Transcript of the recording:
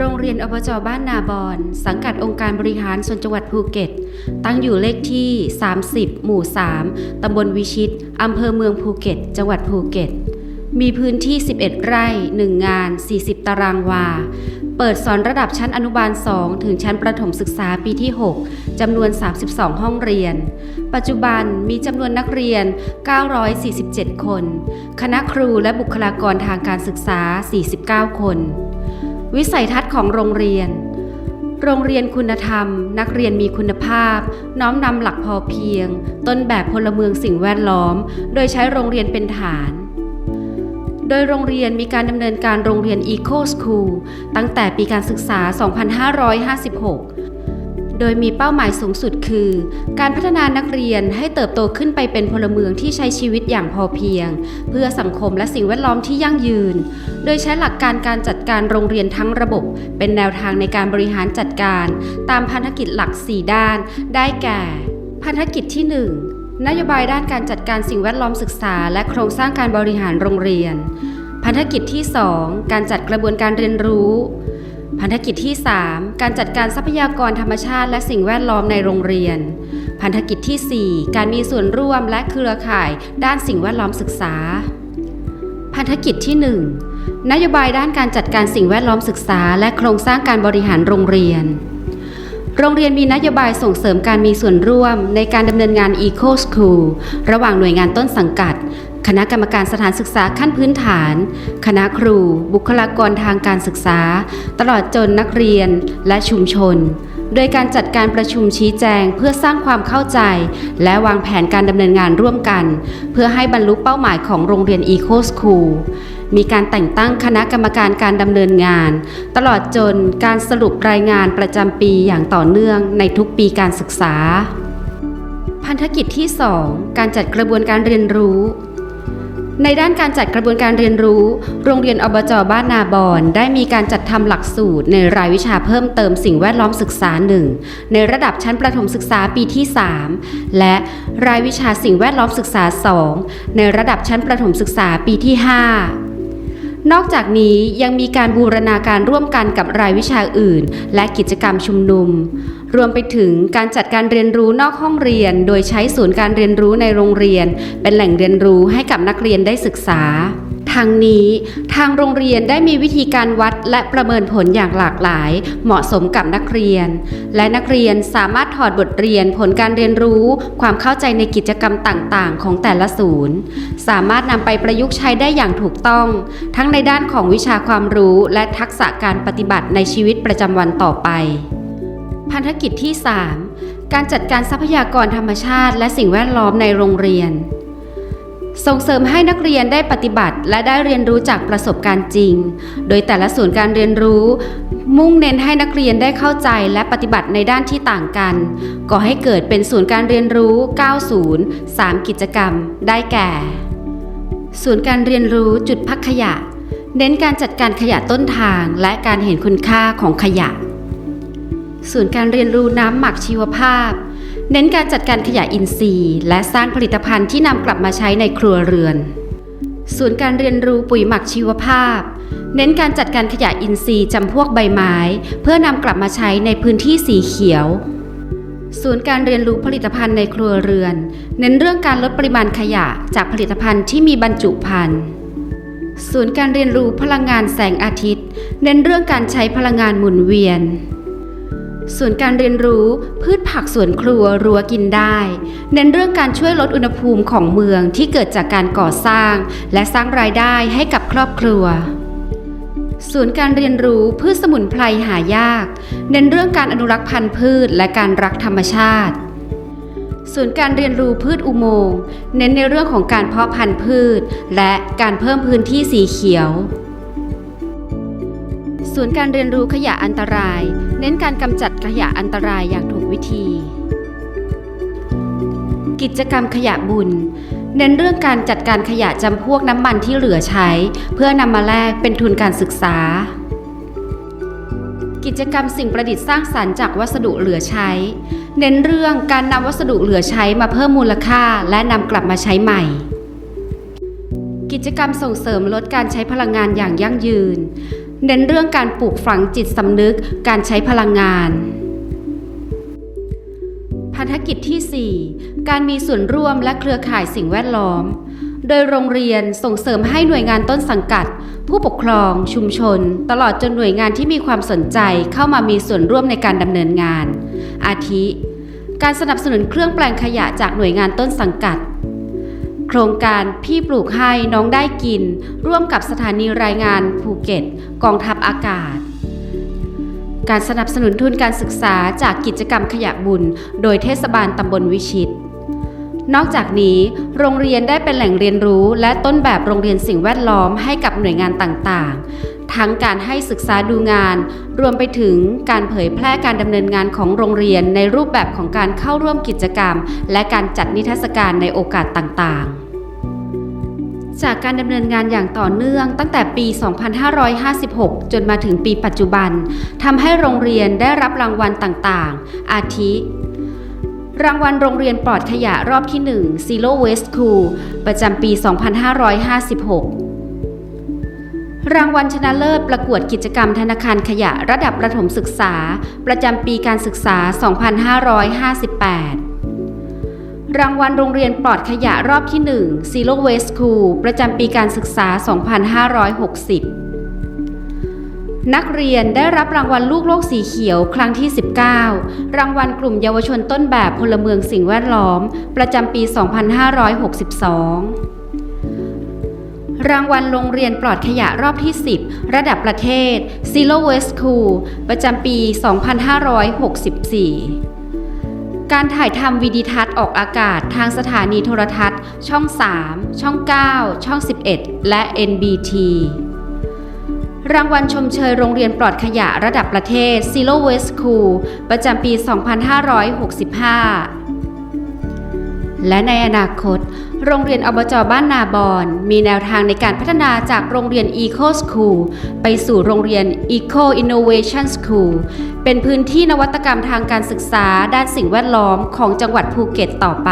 โรงเรียนอบจบ้านนาบอน สังกัดองค์การบริหารส่วนจังหวัดภูเก็ต ตั้งอยู่เลขที่ 30 หมู่ 3 ตำบลวิชิต อำเภอเมืองภูเก็ต จังหวัดภูเก็ต มีพื้นที่ 11 ไร่ 1 งาน 40 ตารางวา เปิดสอนระดับชั้นอนุบาล 2 ถึงชั้นประถมศึกษาปีที่ 6 จำนวน 32 ห้องเรียน ปัจจุบันมีจำนวนนักเรียน 947 คน คณะครูและบุคลากรทางการศึกษา 49 คน วิสัยทัศน์ของโรงเรียน โรงเรียนคุณธรรม นักเรียนมีคุณภาพ น้อมนำหลักพอเพียง ต้นแบบพลเมืองสิ่งแวดล้อม โดยใช้โรงเรียนเป็นฐาน โดยโรงเรียนมีการดำเนินการโรงเรียน Eco School ตั้งแต่ปีการศึกษา 2556 โดยมีเป้าหมายสูงสุดคือ การพัฒนานักเรียนให้เติบโตขึ้นไปเป็นพลเมืองที่ใช้ชีวิตอย่างพอเพียง เพื่อสังคมและสิ่งแวดล้อมที่ยั่งยืน โดยใช้หลักการการจัดการโรงเรียนทั้งระบบ เป็นแนวทางในการบริหารจัดการ ตามพันธกิจหลัก 4 ด้าน ได้แก่ พันธกิจที่ 1 นโยบายด้านการจัดการสิ่งแวดล้อมศึกษา และโครงสร้างการบริหารโรงเรียน พันธกิจที่ 2 การจัดกระบวนการเรียนรู้ พันธกิจที่ 3 การจัดการทรัพยากรธรรมชาติและสิ่งแวดล้อมในโรงเรียน พันธกิจทีสี่ 4 การมีส่วนร่วมและเครือข่ายด้านสิ่งแวดล้อมศึกษา พันธกิจที่ 1 นโยบายด้านการจัดการสิ่งแวดล้อมศึกษา และโครงสร้างการบริหารโรงเรียน โรงเรียนมีนโยบายส่งเสริมการมีส่วนร่วมในการดำเนินงาน Eco School ระหว่างหน่วยงานต้นสังกัด คณะกรรมการสถานศึกษาขั้นพื้นฐาน คณะครู บุคลากรทางการศึกษา ตลอดจนนักเรียนและชุมชน โดยการจัดการประชุมชี้แจงเพื่อสร้างความเข้าใจ และวางแผนการดำเนินงานร่วมกัน เพื่อให้บรรลุเป้าหมายของโรงเรียน Eco School มีการแต่งตั้งคณะกรรมการการดำเนินงาน ตลอดจนการสรุปรายงานประจำปีอย่างต่อเนื่องในทุกปีการศึกษา พันธกิจที่ 2 การจัดกระบวนการเรียนรู้ ในด้านการจัดกระบวนการเรียนรู้ โรงเรียนอบจบ้านนาบอนได้มีการจัดทำหลักสูตร ในรายวิชาเพิ่มเติมสิ่งแวดล้อมศึกษา1ในระดับชั้นประถมศึกษาปีที่ 3 และรายวิชาสิ่งแวดล้อมศึกษา 2 ในระดับชั้นประถมศึกษาปีที่ 5นอกจากนี้ยังมีการบูรณาการร่วมกันกับรายวิชาอื่น และกิจกรรมชุมนุม รวมไปถึงการจัดการเรียนรู้นอกห้องเรียน โดยใช้ศูนย์การเรียนรู้ในโรงเรียน เป็นแหล่งเรียนรู้ให้กับนักเรียนได้ศึกษาทางนี้ทางโรงเรียนได้มีวิธีการวัดและประเมินผลอย่างหลากหลาย เหมาะสมกับนักเรียน และนักเรียนสามารถถอดบทเรียนผลการเรียนรู้ ความเข้าใจในกิจกรรมต่างๆ ของแต่ละศูนย์ สามารถนำไปประยุกต์ใช้ได้อย่างถูกต้อง ทั้งในด้านของวิชาความรู้และทักษะการปฏิบัติในชีวิตประจำวันต่อไป พันธกิจที่ 3 การจัดการทรัพยากรธรรมชาติ และสิ่งแวดล้อมในโรงเรียน ส่งเสริมให้นักเรียนได้ปฏิบัติ และได้เรียนรู้จากประสบการณ์จริง โดยแต่ละส่วนการเรียนรู้ มุ่งเน้นให้นักเรียนได้เข้าใจและปฏิบัติในด้านที่ต่างกัน ก่อให้เกิดเป็นศูนย์การเรียนรู้ 90 3 กิจกรรม ได้แก่ ศูนย์การเรียนรู้จุดพักขยะ เน้นการจัดการขยะต้นทางและการเห็นคุณค่าของขยะ ศูนย์การเรียนรู้น้ำหมักชีวภาพ เน้นการจัดการขยะอินทรีย์ และสร้างผลิตภัณฑ์ที่นำกลับมาใช้ในครัวเรือน ศูนย์การเรียนรู้ปุ๋ยหมักชีวภาพ เน้นการจัดการขยะอินทรีย์จำพวกใบไม้ เพื่อนำกลับมาใช้ในพื้นที่สีเขียว ศูนย์การเรียนรู้ผลิตภัณฑ์ในครัวเรือน เน้นเรื่องการลดปริมาณขยะจากผลิตภัณฑ์ที่มีบรรจุภัณฑ์ศูนย์การเรียนรู้พลังงานแสงอาทิตย์ เน้นเรื่องการใช้พลังงานหมุนเวียน ศูนการเรียนรู้พืชผักสวนครัวรัวกินได้ เน้นเรื่องการช่วยลดอุณหภูมิของเมืองที่เกิดจากการก่อสร้าง และสร้างรายได้ให้กับครอบครัวศูนย์การเรียนรู้พืชสมุนไพรหายาก เน้นเรื่องการอนุรักษ์พันธุ์พืชและการรักธรรมชาติศูนย์การเรียนรู้พืชอุโมงค์เน้นในเรื่องของการเพาะพันธุ์พืช และการเพิ่มพื้นที่สีเขียวศูนย์การเรียนรู้ขยะอันตราย เน้นการกำจัดขยะอันตรายอย่างถูกวิธี กิจกรรมขยะบุญ เน้นเรื่องการจัดการขยะจำพวกน้ำมันที่เหลือใช้ เพื่อนำมาแลกเป็นทุนการศึกษา กิจกรรมสิ่งประดิษฐ์สร้างสรรค์จากวัสดุเหลือใช้ เน้นเรื่องการนำวัสดุเหลือใช้มาเพิ่มมูลค่าและนำกลับมาใช้ใหม่กิจกรรมส่งเสริมลดการใช้พลังงานอย่างยั่งยืน เน้นเรื่องการปลูกฝังจิตสำนึกการใช้พลังงานพันธกิจที่ 4 การมีส่วนร่วมและเครือข่ายสิ่งแวดล้อม โดยโรงเรียนส่งเสริมให้หน่วยงานต้นสังกัด ผู้ปกครอง ชุมชน ตลอดจนหน่วยงานที่มีความสนใจเข้ามามีส่วนร่วมในการดำเนินงาน อาทิ การสนับสนุนเครื่องแปลงขยะจากหน่วยงานต้นสังกัด โครงการพี่ปลูกให้น้องได้กิน ร่วมกับสถานีรายงานภูเก็ต กองทัพอากาศ การสนับสนุนทุนการศึกษาจากกิจกรรมขยะบุญ โดยเทศบาลตำบลวิชิต นอกจากนี้ โรงเรียนได้เป็นแหล่งเรียนรู้และต้นแบบโรงเรียนสิ่งแวดล้อมให้กับหน่วยงานต่างๆ ทั้งการให้ศึกษาดูงาน รวมไปถึงการเผยแพร่การดำเนินงานของโรงเรียนในรูปแบบของการเข้าร่วมกิจกรรม และการจัดนิทรรศการในโอกาสต่างๆจากการดำเนินงานอย่างต่อเนื่องตั้งแต่ปี 2556 จนมาถึงปีปัจจุบันทำให้โรงเรียนได้รับรางวัลต่างๆ อาทิ รางวัลโรงเรียนปลอดขยะรอบที่ 1 Zero Waste School ประจำปี 2556 รางวัลชนะเลิศประกวดกิจกรรมธนาคารขยะระดับประถมศึกษา ประจำปีการศึกษา 2558 รางวัลโรงเรียนปลอดขยะรอบที่ 1 Zero Waste School ประจำปีการศึกษา 2560 นักเรียนได้รับรางวัลลูกโลกสีเขียวครั้งที่ 19 รางวัลกลุ่มเยาวชนต้นแบบพลเมืองสิ่งแวดล้อม ประจำปี 2562 รางวัลโรงเรียนปลอดขยะรอบที่ 10 ระดับประเทศ Zero Waste School ประจำปี 2564 การถ่ายทำวิดีทัศน์ออกอากาศทางสถานีโทรทัศน์ ช่อง 3 ช่อง 9 ช่อง 11 และ NBT รางวัลชมเชยโรงเรียนปลอดขยะระดับประเทศ Zero Waste School ประจำปี 2565 และในอนาคต โรงเรียนอบจบ้านนาบอนมีแนวทางในการพัฒนาจากโรงเรียน Eco School ไปสู่โรงเรียน Eco Innovation School เป็นพื้นที่นวัตกรรมทางการศึกษาด้านสิ่งแวดล้อมของจังหวัดภูเก็ตต่อไป